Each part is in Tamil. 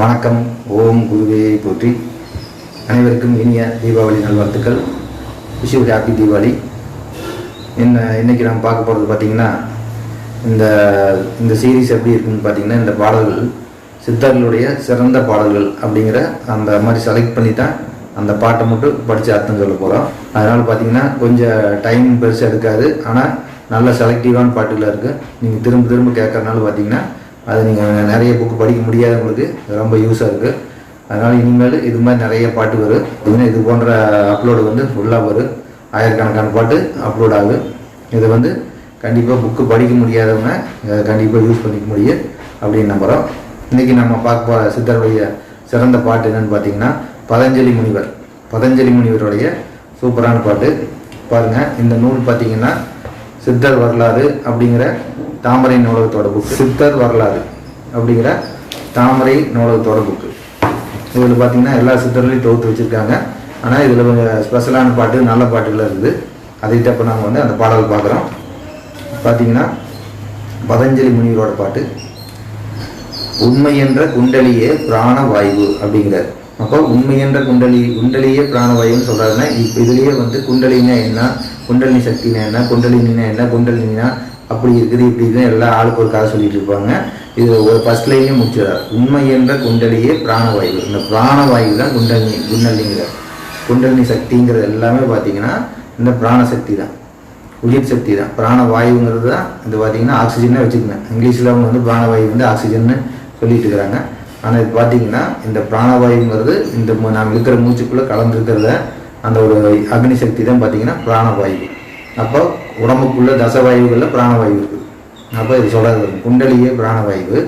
வணக்கம். ஓம் குருவே போற்றி. அனைவருக்கும் இனிய தீபாவளி நல்வாழ்த்துக்கள். Wish happy Deepavali. என்ன இன்றைக்கி நம்ம பார்க்க போகிறது பார்த்தீங்கன்னா இந்த இந்த சீரீஸ் எப்படி இருக்குன்னு பார்த்தீங்கன்னா இந்த பாடல்கள் சித்தர்களுடைய சிறந்த பாடல்கள் அப்படிங்கிற அந்த மாதிரி செலக்ட் பண்ணி தான் அந்த பாட்டை மட்டும் படித்து அர்த்தம் சொல்ல போகிறோம் அதனால் பார்த்தீங்கன்னா கொஞ்சம் டைம் பெருசாக எடுக்காது ஆனால் நல்ல செலக்டிவான பாட்டுகளாக இருக்குது நீங்கள் திரும்ப திரும்ப கேட்கறனால பார்த்தீங்கன்னா அது நீங்கள் நிறைய புக்கு படிக்க முடியாதவங்களுக்கு ரொம்ப யூஸாக இருக்குது அதனால் இனிமேல் இது மாதிரி நிறைய பாட்டு வரும். இன்னும் இது போன்ற அப்லோடு வந்து ஃபுல்லாக வரும். ஆயிரக்கணக்கான பாட்டு அப்லோட் ஆகும் இதை வந்து கண்டிப்பாக புக்கு படிக்க முடியாதவங்க கண்டிப்பாக யூஸ் பண்ணிக்க முடியும் அப்படின்னு நம்புகிறோம் இன்றைக்கி நம்ம பார்க்க போகிற சித்தருடைய சிறந்த பாட்டு என்னன்னு பார்த்தீங்கன்னா பதஞ்சலி முனிவர். பதஞ்சலி முனிவருடைய சூப்பரான பாட்டு. பாருங்கள் இந்த நூல் பார்த்தீங்கன்னா சித்தர் வரலாறு அப்படிங்கிற தாமரை நூலகத்தோட புக்கு சித்தர் வரலாறு அப்படிங்கிற தாமரை நூலகத்தோட புக்கு இதில் பார்த்தீங்கன்னா எல்லா சித்தர்களையும் தொகுத்து வச்சுருக்காங்க. ஆனால் இதில் கொஞ்சம் ஸ்பெஷலான பாட்டு நல்ல பாட்டுகள் இருக்குது. அதை தப்ப நாங்கள் வந்து அந்த பாடல் பார்க்குறோம். பார்த்தீங்கன்னா பதஞ்சலி முனிவரோட பாட்டு. உண்மை என்ற குண்டலியே பிராணவாயு அப்படிங்கிறார் அப்போ உண்மை என்ற குண்டலி குண்டலியே பிராணவாயுன்னு சொல்கிறாருன்னா இப்போ இதுலேயே வந்து குண்டலின்னா என்ன? குண்டலினி சக்தினா என்ன குண்டலினா என்ன குண்டலினா அப்படி இருக்குது இப்படி இருக்குது எல்லா ஆளுக்கு ஒரு கதை சொல்லிட்டு இருப்பாங்க. இது ஒரு ஃபர்ஸ்ட் லைனே முடிச்சிடறார். உண்மை என்ற குண்டலியே பிராணவாயு. இந்த பிராணவாயு தான் குண்டலினி குண்டலிங்கிற குண்டலினி சக்திங்கிறது எல்லாமே பார்த்தீங்கன்னா இந்த பிராணசக்தி தான். உயிர் சக்தி தான். பிராணவாயுங்கிறது தான் இது பார்த்தீங்கன்னா ஆக்சிஜனை வச்சுக்கணும். இங்கிலீஷில் அவங்க வந்து பிராணவாயு வந்து ஆக்சிஜன்னு சொல்லிட்டு இருக்கிறாங்க. ஆனால் இது பார்த்தீங்கன்னா இந்த பிராணவாயுங்கிறது இந்த நாம் இருக்கிற மூச்சுக்குள்ளே கலந்துருக்கிறத அந்த ஒரு அக்னி சக்தி தான் பார்த்தீங்கன்னா பிராணவாயு. அப்போ உடம்புக்குள்ள தசவாயுகளில் பிராணவாயு இருக்குது அப்போ இது சொல்கிறது குண்டலியே பிராணவாயு.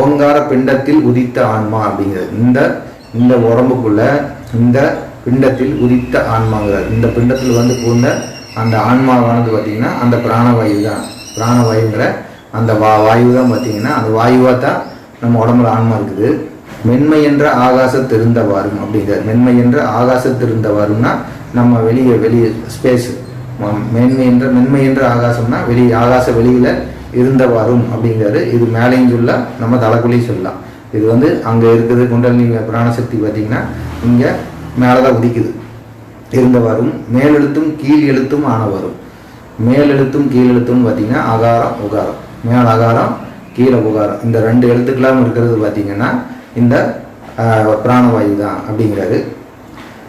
ஓங்கார பிண்டத்தில் உதித்த ஆன்மா அப்படிங்கிறது. இந்த இந்த உடம்புக்குள்ள இந்த பிண்டத்தில் உதித்த ஆன்மாங்கிறார். இந்த பிண்டத்தில் வந்து பூந்த அந்த ஆன்மாவானது பார்த்திங்கன்னா அந்த பிராணவாயு தான். பிராணவாயுங்கிற அந்த வா வாயு தான் பார்த்தீங்கன்னா அந்த வாயுவாக தான் நம்ம உடம்புல ஆன்மா இருக்குது. மென்மை என்ற ஆகாசத்திருந்தவாறும் அப்படிங்கிறார் மென்மை என்ற ஆகாசத்திருந்தவாறும்னா நம்ம வெளியே வெளியே ஸ்பேஸ் மென்மை என்ற மென்மை என்ற ஆகாசம்னா வெளி ஆகாச வெளியில இருந்தவாறும் அப்படிங்கிறாரு. இது மேலேயும் சொல்லலாம் நம்ம தலைக்குள்ளேயும் சொல்லலாம். இது வந்து அங்கே இருக்குது குண்டலினி பிராணசக்தி பார்த்தீங்கன்னா இங்கே மேலே தான் உதிக்குது. இருந்தவாறும் மேலெழுத்தும் கீழ் எழுத்தும் ஆனவரும் மேலெழுத்தும் கீழ் எழுத்தும் பார்த்தீங்கன்னா அகாரம் உகாரம். மேல் அகாரம் கீழே உகாரம். இந்த ரெண்டு எழுத்துக்கெல்லாம் இருக்கிறது பார்த்தீங்கன்னா இந்த பிராணவாயு தான் அப்படிங்கிறாரு.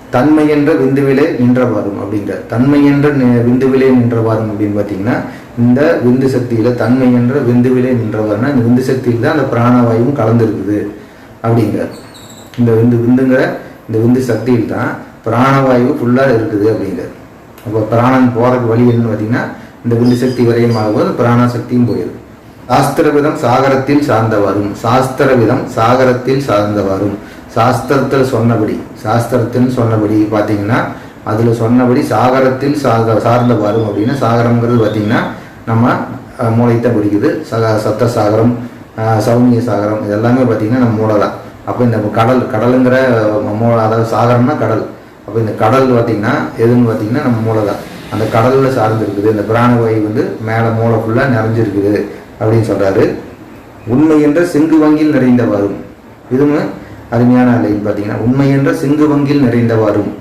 தன்மை என்ற விந்துவிலே நின்றவாறும் அப்படிங்கிற தன்மை என்ற நி- விந்துவிலே நின்றவாறும் அப்படின்னு பார்த்தீங்கன்னா இந்த விந்து சக்தியில தன்மை என்ற விந்துவிலே நின்றவாறுனா இந்த விந்து சக்தியில் தான் அந்த பிராணவாயுவும் கலந்துருக்குது அப்படிங்கிறார். இந்த விந்து விந்துங்கிற இந்த விந்து சக்தியில் தான் பிராணவாயு ஃபுல்லாக இருக்குது அப்படிங்கிறார். அப்போ பிராணன் போகிறதுக்கு வழி என்னன்னு பார்த்தீங்கன்னா இந்த விந்து சக்தி வரையும் ஆகும்போது பிராண சக்தியும் போயிடும் சாஸ்திரவிதம் சாகரத்தில் சார்ந்தவரும் சாஸ்திரவிதம் சாகரத்தில் சார்ந்தவரும் சாஸ்திரத்தில் சொன்னபடி சாஸ்திரத்தில் சொன்னபடி பார்த்தீங்கன்னா அதில் சொன்னபடி சாகரத்தில் சார்ந்த சார்ந்த வரும் அப்படின்னா சாகரம்ங்கிறது பார்த்தீங்கன்னா நம்ம மூளைத்தை பிடிக்குது. சக சத்த சாகரம் சௌமிய சாகரம் இதெல்லாமே பார்த்தீங்கன்னா நம்ம மூளை தான் அப்போ இந்த கடல் கடலுங்கிற மூளை அதாவது சாகரம்னா கடல். அப்போ இந்த கடல் பார்த்தீங்கன்னா எதுன்னு பார்த்தீங்கன்னா நம்ம மூளை தான் அந்த கடலில் சார்ந்து இருக்குது இந்த பிராணவாயு வந்து மேலே மூளை ஃபுல்லாக நிறைஞ்சிருக்குது. அப்படின்னு சொல்கிறாரு உண்மை என்ற சிங்கு வங்கில் நிறைந்த வரும் இதுவும் அருமையான லைன் பார்த்தீங்கன்னா உண்மை என்ற சிங்கு வங்கில் நிறைந்த வரும்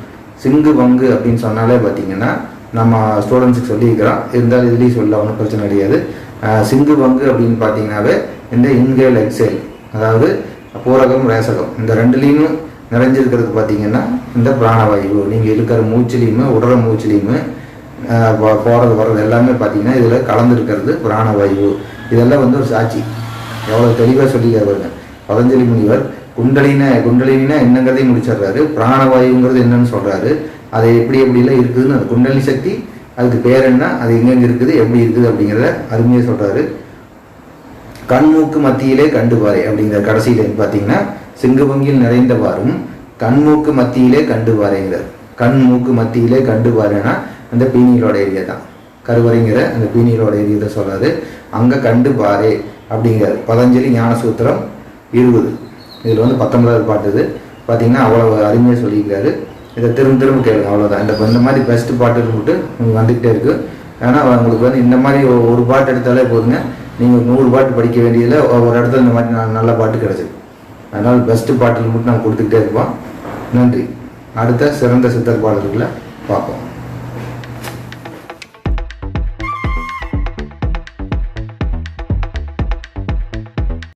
சிங்கு வங்கு அப்படின்னு சொன்னாலே பார்த்தீங்கன்னா நம்ம ஸ்டூடெண்ட்ஸுக்கு சொல்லியிருக்கிறோம். இருந்தாலும் இதுலேயும் சொல்ல ஒன்றும் பிரச்சனை கிடையாது. சிங்கு வங்கு அப்படின்னு பார்த்தீங்கன்னாவே இந்த இன்கேல் எக்ஸேல் அதாவது பூரகம் ரேசகம் இந்த ரெண்டுலேயும் நிறைஞ்சிருக்கிறது பார்த்தீங்கன்னா இந்த பிராணவாயு. நீங்கள் இருக்கிற மூச்சிலையுமே உடற மூச்சிலையுமே போகிறது வர்றது எல்லாமே பார்த்தீங்கன்னா இதில் கலந்துருக்கிறது பிராணவாயு. இதெல்லாம் வந்து ஒரு சாட்சி. எவ்வளோ தெளிவாக சொல்லிக்காரு பாருங்க. பதஞ்சலி முனிவர் குண்டலின குண்டலினா என்னங்கிறதையும் முடிச்சிடுறாரு. பிராணவாயுங்கிறது என்னன்னு சொல்றாரு. அது எப்படி எப்படிலாம் இருக்குதுன்னு அந்த குண்டலி சக்தி அதுக்கு பேர் என்ன அது எங்கெங்க இருக்குது எப்படி இருக்குது அப்படிங்கிறத அருமையாக சொல்றாரு. கண்மூக்கு மத்தியிலே கண்டுபாரை அப்படிங்கிற கடைசியில பார்த்தீங்கன்னா சிங்கபங்கில் நிறைந்தவாறும் கண்மூக்கு மத்தியிலே கண்டுபாரைங்கிறார் கண் மூக்கு மத்தியிலே கண்டுபாருன்னா அந்த பீனியலோட ஏரியா தான். கருவறைங்கிற அந்த பீனியலோட இதை சொல்றாரு. அங்கே கண்டு பாரே அப்படிங்கிறார். பதஞ்சலி ஞானசூத்திரம் இருபது. இதில் வந்து பத்தொன்பதாவது பாட்டு இது. பார்த்தீங்கன்னா அவ்வளோ அருமையாக சொல்லியிருக்காரு. இதை திரும்ப திரும்ப கேளுங்க அவ்வளோதான் இந்த இந்த மாதிரி பெஸ்ட் பாட்டு மட்டும் உங்களுக்கு வந்துக்கிட்டே இருக்குது ஏன்னா உங்களுக்கு வந்து இந்த மாதிரி ஒரு பாட்டு எடுத்தாலே போதுங்க. நீங்கள் நூறு பாட்டு படிக்க வேண்டியதில் ஒரு இடத்துல இந்த மாதிரி ந- நல்ல பாட்டு கிடச்சிது அதனால் பெஸ்ட்டு பாட்டில் மட்டும் நாங்கள் கொடுத்துக்கிட்டே இருப்போம். நன்றி. அடுத்த சிறந்த சித்தர் பாடல்களை பார்ப்போம்.